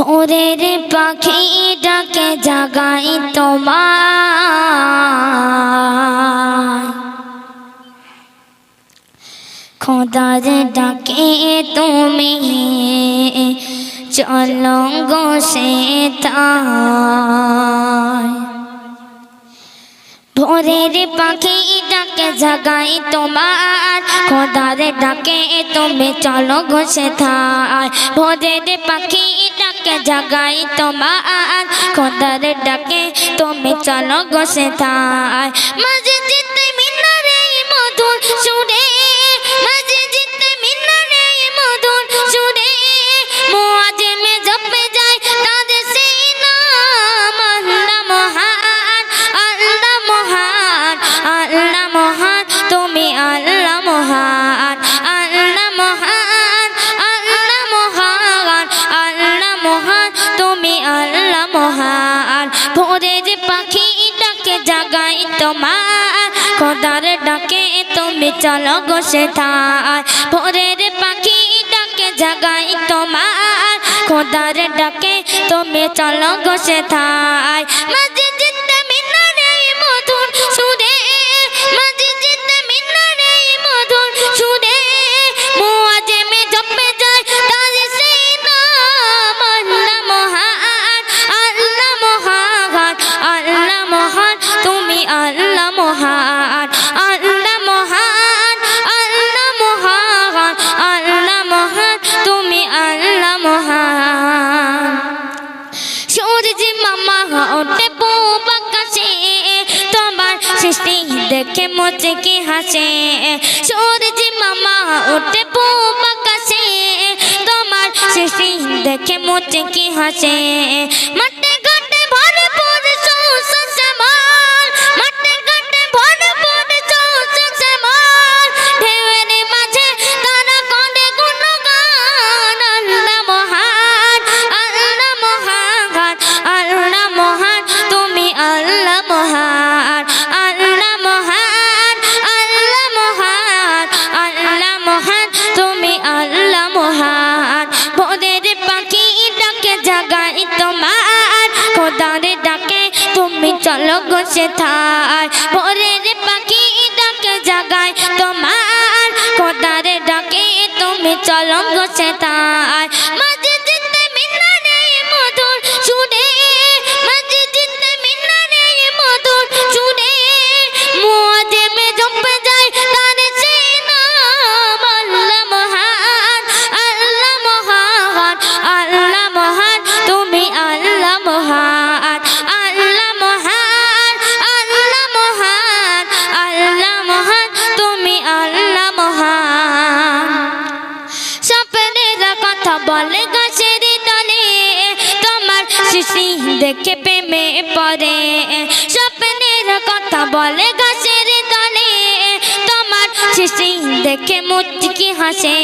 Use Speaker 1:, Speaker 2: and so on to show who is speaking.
Speaker 1: ভোরের পাখি ডাকে জাগাই তোমার খোদার ডাকে তুমি চলো গো সে ভোরের পাখি ডাকে, জাগাই তোমার। খোদারে ডাকে, তুমি চলো ঘষে থার। ভোরের পাখি ডাকে, জাগাই তোমার। খোদারে ডাকে, তুমি চলো ঘষে থার। মাঝে যেতে মিনারে মধুর সুরে মহান। যে পাখি ডাকে, জাগাই তোমার। খোদার ডাকে, তুমি চলো গো সেথায়। ভোরের পাখি ডাকে, জাগাই তোমার। খোদার ডাকে, তুমি চলো গো সেথায়। দেখে মোচে কি হাসে। সূর্য মামা ওঠে পূব আকাশে। তোমার সৃষ্টি দেখে মোচে কি হাসে। মাঠে ঘাটে ভরপুর সৌসা মাঠে ঘাটে ভরপুর সৌসা ঢেউয়ের মাঝে তুমি মহান। থাই। সেথায় ভোরের পাখি ডাকে জাগায় তোমার। খোদার ডাকে তুমি চলো সে সেথায় বলে গাছের তলে তোমার শিশি দেখে প্রেমে পরে স্বপ্নের কথা বলে গাছের তলে তোমার শিশি দেখে মুচকি হাসে।